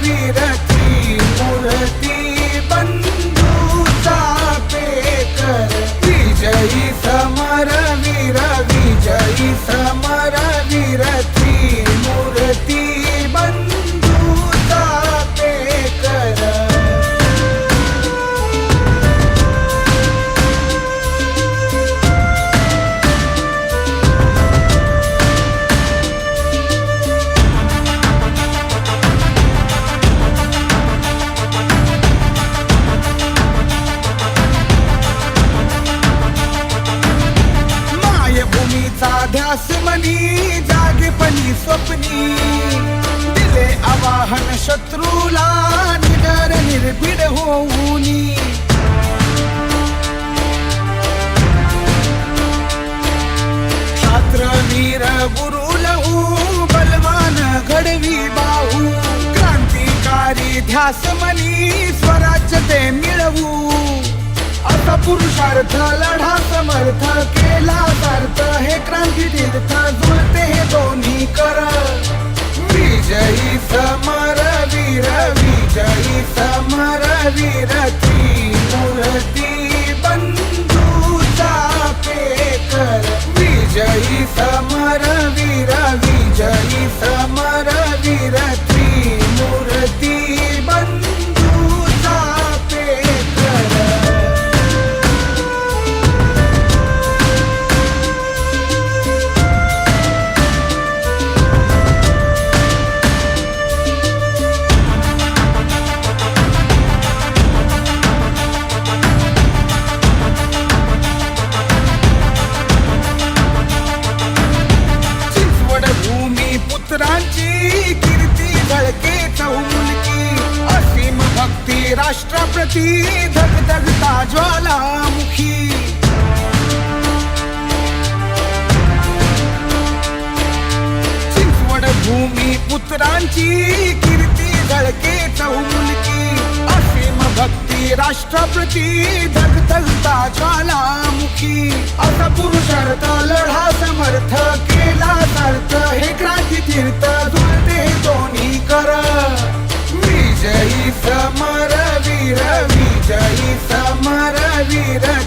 vida. ध्यास मनी जागेपणी स्वप्नी. दिले आवाहन शत्रूला निडर निर्भीड होऊनी. छात्र वीर गुरु लहू बलवान घडवी बाहू. क्रांतिकारी ध्यास मनी स्वराज्य ते मिळवू. असा पुरुषार्थ लढा समर्थ केला सार्थ हे समर वीर त्रिमूर्ती बंधूचा पेकर विजयी समर वीर विजयी समर राष्ट्राप्रती धगधगता ज्वालामुखी। चिंचवड भूमी पुत्रांची कीर्ती झळके चौमुलकी। असीम भक्ती राष्ट्राप्रती धगधगता ज्वालामुखी। असा पुरुषार्थ लढा समर्थ केला सार्थ हे क्रांती तीर्थ need it.